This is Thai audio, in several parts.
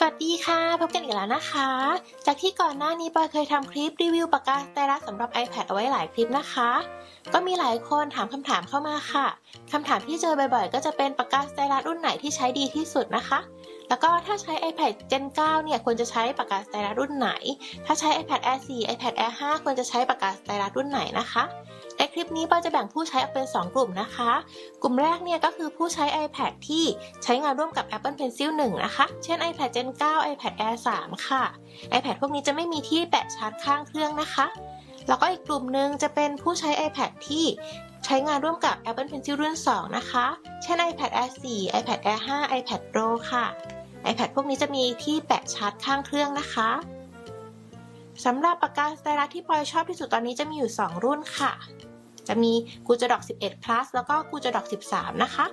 สวัสดีค่ะ พบกันอีกแล้วนะคะ จากที่ก่อนหน้านี้ปอยเคยทำคลิปรีวิวปากกาสไตรัสสำหรับ iPad เอาไว้หลายคลิปนะคะ ก็มีหลายคนถามคำถามเข้ามาค่ะคำถามที่เจอบ่อยๆ ก็จะเป็นปากกาสไตรัสรุ่นไหนที่ใช้ดีที่สุดนะคะ แล้วก็ถ้าใช้ iPad Gen 9 เนี่ยควรจะใช้ปากกาสไตรัสรุ่นไหน ถ้าใช้ iPad Air 4 iPad Air 5 ควรจะใช้ปากกาสไตรัสรุ่นไหนนะคะในคลิปนี้ปอยจะแบ่งผู้ใช้ออกเป็น 2 กลุ่มนะคะ กลุ่มแรกเนี่ยก็คือผู้ใช้ iPad ที่ใช้งานร่วมกับ Apple Pencil 1 นะคะ เช่น iPad Gen 9 iPad Air 3 ค่ะ iPad พวกนี้จะไม่มีที่แปะชาร์จข้างเครื่องนะคะ แล้วก็อีกกลุ่มหนึ่งจะเป็นผู้ใช้ iPad ที่ใช้งานร่วมกับ Apple Pencil รุ่น 2 นะคะ เช่น iPad Air 4 iPad Air 5 iPad Pro ค่ะ iPad พวกนี้จะมีที่แปะชาร์จข้างเครื่องนะคะสำหรับปากกาสไตรัสที่ปอยชอบที่สุดตอนนี้จะมีอยู่ 2 รุ่นค่ะ จะมีกูจะดอก 11 plus แล้วก็กูจะดอก 13 นะคะ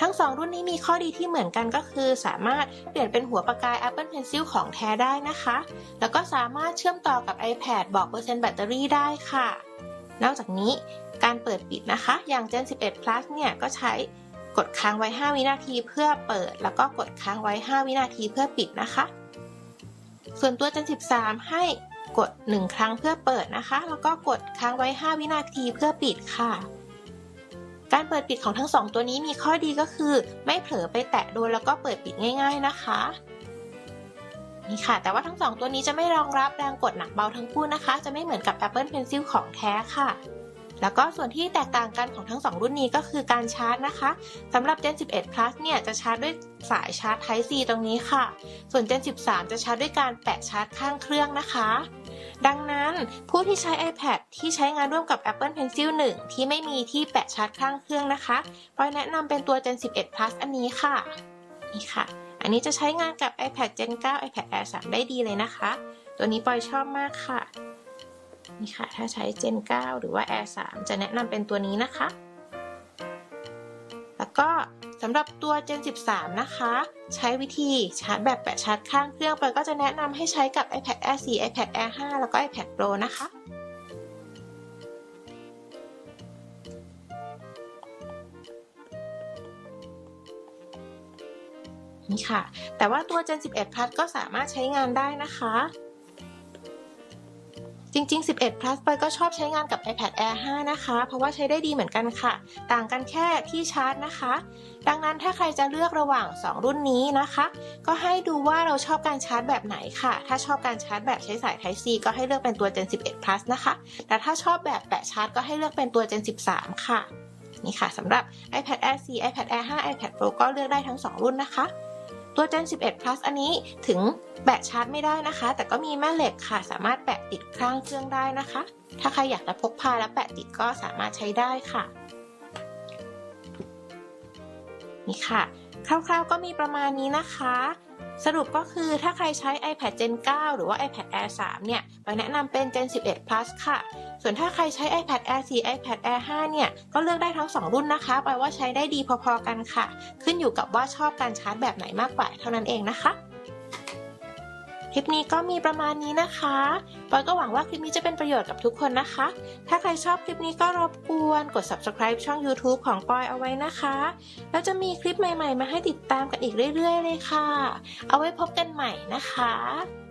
ทั้ง 2 รุ่นนี้มีข้อดีที่เหมือนกันก็คือสามารถเปลี่ยนเป็นหัวปากกา Apple Pencil ของแท้ได้นะคะ แล้วก็สามารถเชื่อมต่อกับ iPad บอกเปอร์เซ็นต์แบตเตอรี่ได้ค่ะ นอกจากนี้การเปิดปิดนะคะ อย่าง Gen 11 plus เนี่ยก็ใช้ กดค้างไว้ 5 วินาทีเพื่อเปิด แล้วก็กดค้างไว้ 5 วินาทีเพื่อปิดนะคะ ส่วนตัว Gen 13 ให้กด 1 ครั้งเพื่อเปิดนะคะ แล้วก็กดค้างไว้ 5 วินาทีเพื่อปิดค่ะ การเปิดปิดของทั้ง 2 ตัวนี้มีข้อดีก็คือ ไม่เผลอไปแตะโดนแล้วก็เปิดปิดง่าย ๆนะคะนี่ค่ะ แต่ว่าทั้ง 2 ตัวนี้จะไม่รองรับแรงกดหนักเบาทั้งคู่นะคะ จะไม่เหมือนกับ Apple Pencil ของแท้ค่ะ แล้วก็ส่วนที่แตกต่างกันของทั้ง 2 รุ่นนี้ก็คือการชาร์จนะคะสำหรับ Gen 11 Plus เนี่ยจะชาร์จด้วยสายชาร์จ Type C ตรงนี้ค่ะ ส่วน Gen 13 จะชาร์จด้วยการแปะชาร์จข้างเครื่องนะคะ ดังนั้นผู้ที่ใช้ iPad ที่ใช้งานร่วมกับ Apple Pencil 1 ที่ไม่มีที่แปะชาร์จข้างเครื่องนะคะปอยแนะนำเป็นตัว Gen 11 Plus อันนี้ค่ะ นี่ค่ะ อันนี้จะใช้งานกับ iPad Gen 9 iPad Air 3 ได้ดีเลยนะคะ ตัวนี้ปอยชอบมากค่ะ นี่ค่ะ ถ้าใช้ Gen 9 หรือว่า Air 3 จะแนะนำเป็นตัวนี้นะคะ แล้วก็สำหรับตัว Gen 13 นะคะ ใช้วิธีชาร์จแบบแปะชาร์จข้างเครื่องไปก็จะแนะนำให้ใช้กับ iPad Air 4 iPad Air 5 แล้วก็ iPad Pro นะคะนี่ค่ะ แต่ว่าตัว Gen 11 Plus ก็สามารถใช้งานได้นะคะ จริง ๆ 11 plus ปอยก็ชอบใช้งานกับ iPad Air 5 นะคะ เพราะว่าใช้ได้ดีเหมือนกันค่ะ ต่างกันแค่ที่ชาร์จนะคะ ดังนั้นถ้าใครจะเลือกระหว่าง 2 รุ่นนี้นะคะ ก็ให้ดูว่าเราชอบการชาร์จแบบไหนค่ะ ถ้าชอบการชาร์จแบบใช้สาย Type C ก็ให้เลือกเป็นตัว Gen 11 plus นะคะ แต่ถ้าชอบแบบแปะชาร์จก็ให้เลือกเป็นตัว Gen 13 ค่ะ นี่ค่ะสำหรับ iPad Air 4 iPad Air 5 iPad Pro ก็เลือกได้ทั้ง 2 รุ่นนะคะ ตัว Gen 11 Plus อันนี้ถึงแปะชาร์จไม่ได้นะคะ แต่ก็มีแม่เหล็กค่ะ สามารถแปะติดข้างเครื่องได้นะคะ ถ้าใครอยากจะพกพาและแปะติดก็สามารถใช้ได้ค่ะ นี่ค่ะ คร่าวๆก็มีประมาณนี้นะคะ สรุปก็คือถ้าใครใช้ iPad Gen 9 หรือว่า iPad Air 3 เนี่ยไปแนะนำเป็น Gen 11 Plus ค่ะ ส่วนถ้าใครใช้ iPad Air 4 iPad Air 5 เนี่ย ก็เลือกได้ทั้ง 2 รุ่นนะคะแปลว่าใช้ได้ดีพอๆกันค่ะ ขึ้นอยู่กับว่าชอบการชาร์จแบบไหนมากกว่าเท่านั้นเองนะคะ คลิปนี้ก็มีประมาณนี้นะคะปอยก็หวังว่าคลิปนี้จะเป็นประโยชน์กับทุกคนนะคะ ถ้าใครชอบคลิปนี้ก็รบกวนกด subscribe ช่อง YouTube ของปอยเอาไว้นะคะ แล้วจะมีคลิปใหม่ๆ มาให้ติดตามกันอีกเรื่อย ๆ เลยค่ะ เอาไว้พบกันใหม่นะคะ